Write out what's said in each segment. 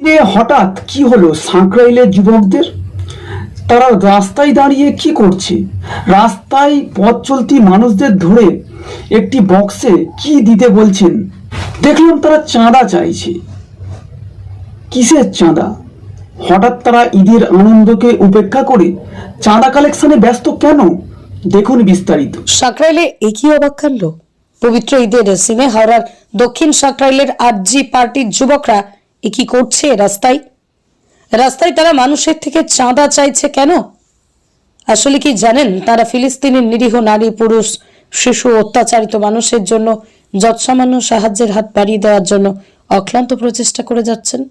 এ হঠাৎ কি হলো সাঁকরাইলের যুবকদের? তারা রাস্তায় দাঁড়িয়ে কি করছে? রাস্তায় পথ চলতি মানুষদের ধরে একটি বক্সে কি দিতে বলছেন? দেখলাম তারা চাঁদা চাইছে। কিসের চাঁদা? হঠাৎ তারা ঈদের আনন্দকে উপেক্ষা করে চাঁদা কালেকশনে ব্যস্ত কেন? দেখুন বিস্তারিত। সাকরাইলে একই অবাক কাণ্ড পবিত্র ঈদের সিনে হাওড়ার দক্ষিণ সাকরাইলের আরজি পার্টির যুবকরা একই করছে রাস্তায়? রাস্তায় তারা মানুষের থেকে চাঁদা চাইছে কেন? আসলে কি জানেন, তারা ফিলিস্তিনের নিরীহ নারী, পুরুষ, শিশু, অত্যাচারিত মানুষের জন্য যৎসামান্য সাহায্যের হাত বাড়িয়ে দেওয়ার জন্য অক্লান্ত প্রচেষ্টা করে যাচ্ছেন?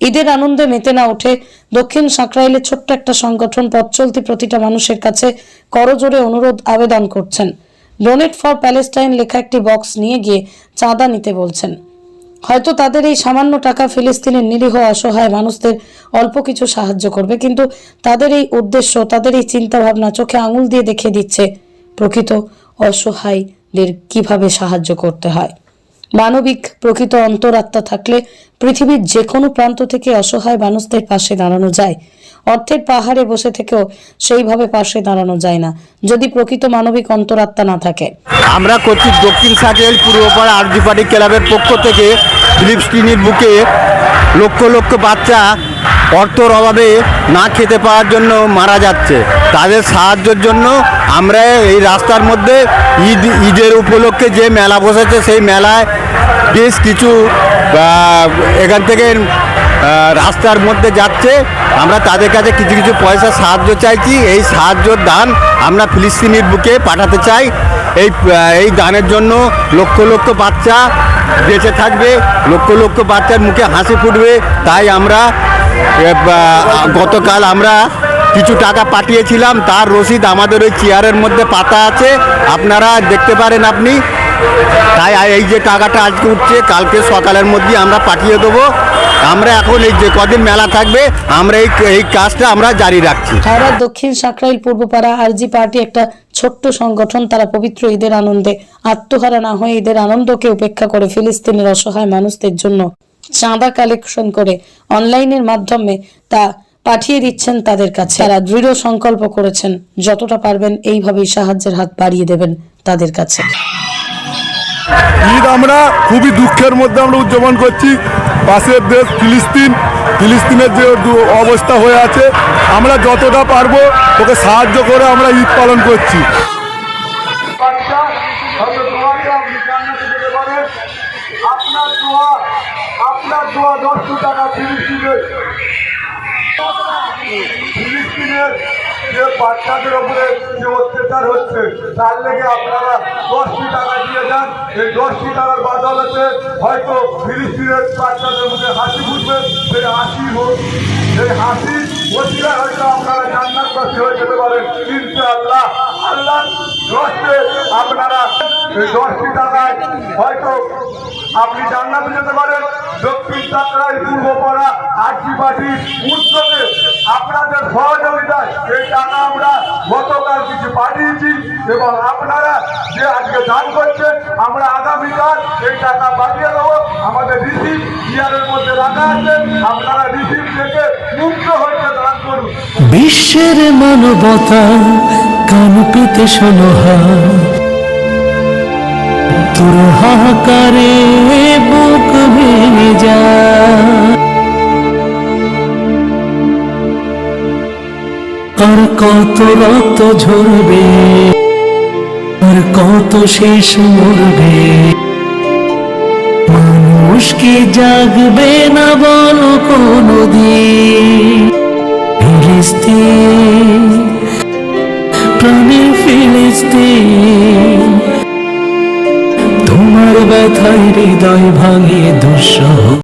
ঈদের আনন্দে মেতে না উঠে দক্ষিণ সাঁকরাইলের ছোট্ট একটা সংগঠন পথ চলতি প্রতিটা মানুষের কাছে করজোরে অনুরোধ আবেদন করছেন। ডোনেট ফর প্যালেস্টাইন লেখা একটি বক্স নিয়ে গিয়ে চাঁদা নিতে বলছেন। হয়তো তাদের এই সামান্য টাকা ফিলিস্তিনের নিরীহ অসহায় মানুষদের অল্প কিছু সাহায্য করবে, কিন্তু তাদের এই উদ্দেশ্য, তাদের এই চিন্তা ভাবনা চোখে আঙুল দিয়ে দেখিয়ে দিচ্ছে প্রকৃত অসহায়দের কীভাবে সাহায্য করতে হয়। মানবিক প্রকৃত অন্তরাত্মা থাকলে পৃথিবীর যে কোনো প্রান্ত থেকে অসহায় মানুষদের পাশে দাঁড়ানো যায়। অর্থের পাহাড়ে বসে থেকেও সেইভাবে পাশে দাঁড়ানো যায় না, যদি প্রকৃত মানবিক অন্তরাত্মা না থাকে। আমরা করছি দক্ষিণ সাকেল পূর্বপাড়া আরজি ক্লাবের পক্ষ থেকে ফিলিপস্তিনির বুকে লক্ষ লক্ষ বাচ্চা অর্থর অভাবে না খেতে পাওয়ার জন্য মারা যাচ্ছে। তাদের সাহায্যের জন্য আমরা এই রাস্তার মধ্যে ঈদ, ঈদের উপলক্ষে যে মেলা বসেছে, সেই মেলায় বেশ কিছু এখান থেকে রাস্তার মধ্যে যাচ্ছে। আমরা তাদের কাছে কিছু কিছু পয়সা সাহায্য চাইছি। এই সাহায্যর দান আমরা ফিলিস্তিনির বুকে পাঠাতে চাই। এই এই দানের জন্য লক্ষ লক্ষ বাচ্চা বেঁচে থাকবে, লক্ষ লক্ষ বাচ্চার মুখে হাসি ফুটবে। তাই আমরা গতকাল আমরা কিছু টাকা পাঠিয়েছিলাম, তার রসিদ আমাদের ওই চেয়ারের মধ্যে পাতা আছে, আপনারা দেখতে পারেন আপনি। তাই এই যে টাকাটা আজকে উঠছে, কালকে সকালের মধ্যে আমরা পাঠিয়ে দেবো। আমরা এখন এই যে কদিন মেলা থাকবে, আমরা এই এই কাজটা আমরা জারি রাখছি। দক্ষিণ সাকরাইল পূর্বপাড়া আরজি পার্টি একটা ছোট্ট সংগঠন তারা পবিত্র ঈদের আনন্দে, আত্মহারা না হয়ে ঈদের আনন্দকে উপেক্ষা করে ফিলিস্তিনের অসহায় মানুষদের জন্য চাঁদা কালেকশন করে অনলাইনের মাধ্যমে তা পাঠিয়ে দিচ্ছেন তাদের কাছে। তারা দৃঢ় সংকল্প করেছেন, যতটা পারবেন এইভাবেই সাহায্যের হাত বাড়িয়ে দেবেন তাদের কাছে। ঈদ আমরা খুবই দুঃখের মধ্যে আমরা উদযাপন করছি। পাশের দেশ ফিলিস্তিন। ফিলিস্তিনের যে অবস্থা হয়ে আছে, আমরা যতটা পারব ওকে সাহায্য করে আমরা ঈদ পালন করছি। আপনার দোয়া দশশো টাকা ফিলিস্তিনের যে বাচ্চাদের উপরে যে অত্যাচার হচ্ছে, তার লেগে আপনারা দশটি টাকা দিয়ে যান। এই দশটি টাকার বদলতে হয়তো ফিলিস্তিনের বাচ্চাদের মুখে হাসি ফুটবে। সেই হাসি সেই হাসি বসিরা হয়তো আপনারা জান্নাতবাসী হয়ে যেতে পারেন। আল্লাহ দশে আপনারা দশটি টাকায় হয়তো আপনি জান্নাতে যেতে পারেন। দক্ষিণ চাকরাই পূর্বপাড়া আটটি পার্টির আপনাদের সহযোগিতায় এই টাকা আমরা গতকাল কিছু পাঠিয়েছি এবং আপনারা যে আজকে দান করছেন, আমরা আগামীকাল এই টাকা পাঠিয়ে দেবো। আমাদের রিসিভ ইয়ারের মধ্যে রাখা আছে। আপনারা রিসিভ থেকে মুক্ত হয়ে দান করুন। বিশ্বের মানবতা কান পেতে শোনো তোর হাহাকারে আর কত রক্ত ঝরবে, আর কত শেষ মরবে। মানুষ কি জাগবে না বলো কোনো ফিলিস্তিন প্রাণের ফিলিস্তিন, তোমার ব্যথায় হৃদয় ভাঙিয়ে দুঃসহ